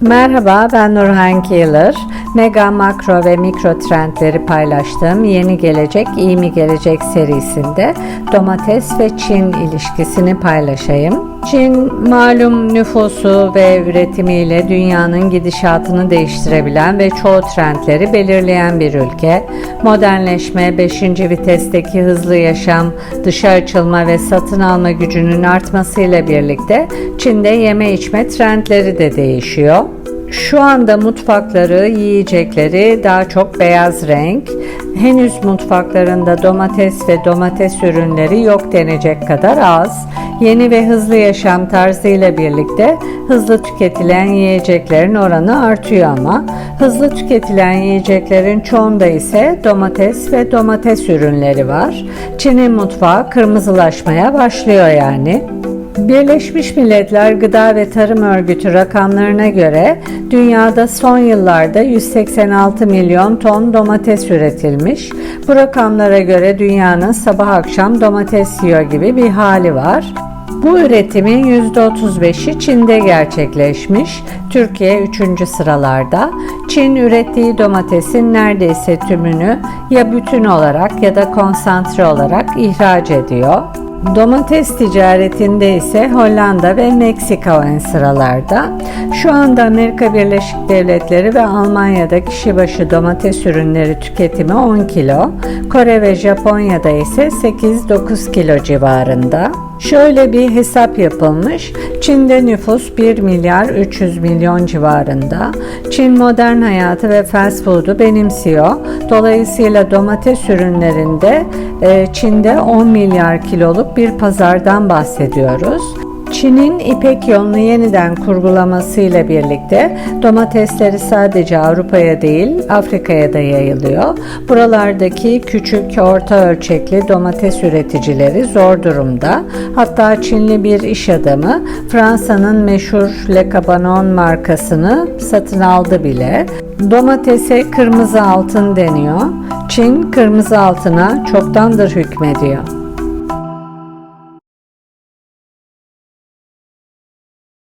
Merhaba ben Nurhan Keeler. Mega, makro ve mikro trendleri paylaştığım Yeni Gelecek, İyi mi Gelecek serisinde domates ve Çin ilişkisini paylaşayım. Çin malum nüfusu ve üretimiyle dünyanın gidişatını değiştirebilen ve çoğu trendleri belirleyen bir ülke. Modernleşme, 5. vitesteki hızlı yaşam, dışa açılma ve satın alma gücünün artmasıyla birlikte Çin'de yeme içme trendleri de değişiyor. Şu anda mutfakları, yiyecekleri daha çok beyaz renk. Henüz mutfaklarında domates ve domates ürünleri yok denecek kadar az. Yeni ve hızlı yaşam tarzıyla birlikte hızlı tüketilen yiyeceklerin oranı artıyor ama hızlı tüketilen yiyeceklerin çoğunda ise domates ve domates ürünleri var. Çin'in mutfağı kırmızılaşmaya başlıyor yani. Birleşmiş Milletler Gıda ve Tarım Örgütü rakamlarına göre dünyada son yıllarda 186 milyon ton domates üretilmiş. Bu rakamlara göre dünyanın sabah akşam domates yiyor gibi bir hali var. Bu üretimin %35'i Çin'de gerçekleşmiş. Türkiye 3. sıralarda. Çin ürettiği domatesin neredeyse tümünü ya bütün olarak ya da konsantre olarak ihraç ediyor. Domates ticaretinde ise Hollanda ve Meksika ön sıralarda. Şu anda Amerika Birleşik Devletleri ve Almanya'da kişi başı domates ürünleri tüketimi 10 kilo, Kore ve Japonya'da ise 8-9 kilo civarında. Şöyle bir hesap yapılmış. Çin'de nüfus 1 milyar 300 milyon civarında. Çin modern hayatı ve fast food'u benimsiyor. Dolayısıyla domates ürünlerinde e, Çin'de 10 milyar kiloluk bir pazardan bahsediyoruz. Çin'in İpek yolunu yeniden kurgulamasıyla birlikte domatesleri sadece Avrupa'ya değil Afrika'ya da yayılıyor. Buralardaki küçük orta ölçekli domates üreticileri zor durumda. Hatta Çinli bir iş adamı Fransa'nın meşhur Le Cabanon markasını satın aldı bile. Domatese kırmızı altın deniyor. Çin kırmızı altına çoktandır hükmediyor.